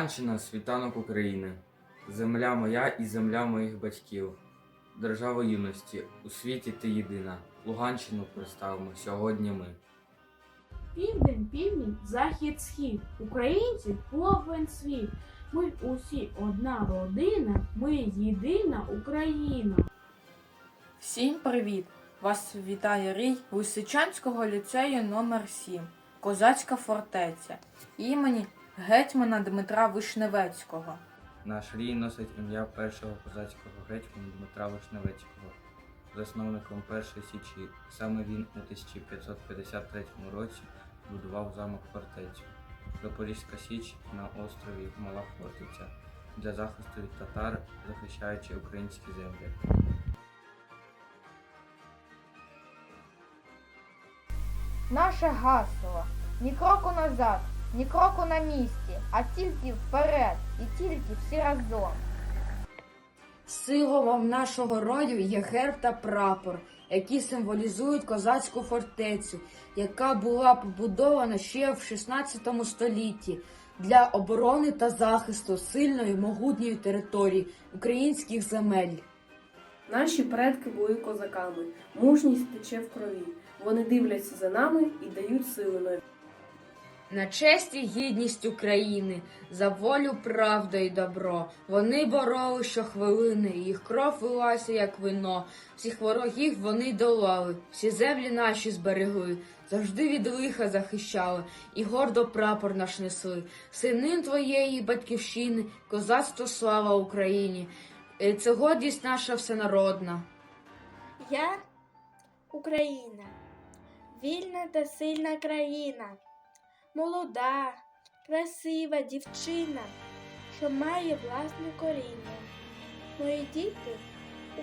Луганщина світанок України, земля моя і земля моїх батьків, держава юності, у світі ти єдина. Луганщину представимо сьогодні ми. Південь, південь, захід, схід. Українці повен світ. Ми усі одна родина, ми єдина Україна. Всім привіт! Вас вітає рій Лисичанського ліцею номер 7 Козацька фортеця імені гетьмана Дмитра Вишневецького. Наш рій носить ім'я першого козацького гетьмана Дмитра Вишневецького, засновником першої січі. Саме він у 1553 році будував замок фортецю. Запорізька Січ на острові Мала Фортеця для захисту від татар, захищаючи українські землі. Наше гасло ні кроку назад, ні кроку на місці, а тільки вперед і тільки всі разом. Символом нашого рою є герб та прапор, які символізують козацьку фортецю, яка була побудована ще в 16 столітті для оборони та захисту сильної могутньої території українських земель. Наші предки були козаками. Мужність тече в крові. Вони дивляться за нами і дають сили нові. На честь і гідність України, за волю, правда і добро. Вони бороли щохвилини, їх кров лилася, як вино. Всіх ворогів вони долали, всі землі наші зберегли, завжди від лиха захищали, і гордо прапор наш несли. Сини твоєї батьківщини, козацтво слава Україні. Е, Це гордість наша всенародна. Я Україна, вільна та сильна країна, молода, красива дівчина, що має власне коріння. Мої діти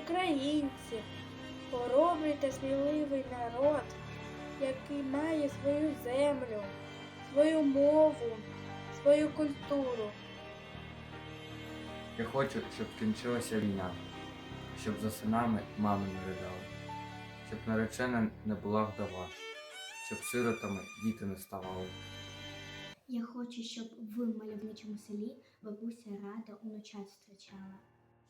українці, хоробрий та сміливий народ, який має свою землю, свою мову, свою культуру. Я хочу, щоб кінчилася війна, щоб за синами мами не ридали, щоб наречена не була вдова, щоб сиротами діти не ставали. Я хочу, щоб в мальовничому селі бабуся рада уночат зустрічала.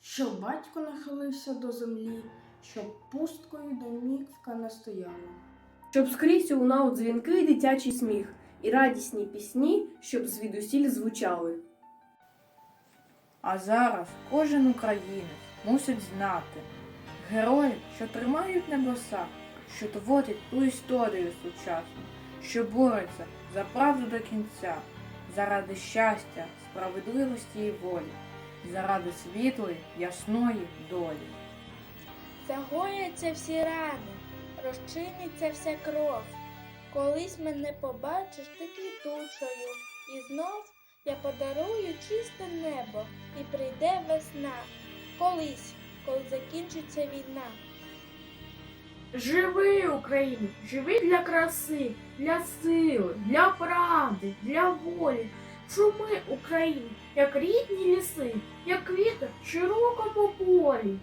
Щоб батько нахилився до землі, щоб пусткою домівка не стояла. Щоб скрізь лунав дзвінки і дитячий сміх, і радісні пісні, щоб звідусіль звучали. А зараз кожен українець мусить знати герої, що тримають небеса, що творять ту історію сучасну, що борються за правду до кінця, заради щастя, справедливості і волі, заради світлої, ясної долі. Загояться всі рани, розчиниться вся кров. Колись мене побачиш ти квітучою, і знов я подарую чисте небо, і прийде весна. Колись, коли закінчиться війна. Живи, Україна, живи для краси, для сили, для правди, для волі. Шуми, Україна, як рідні ліси, як квіти широко по полі.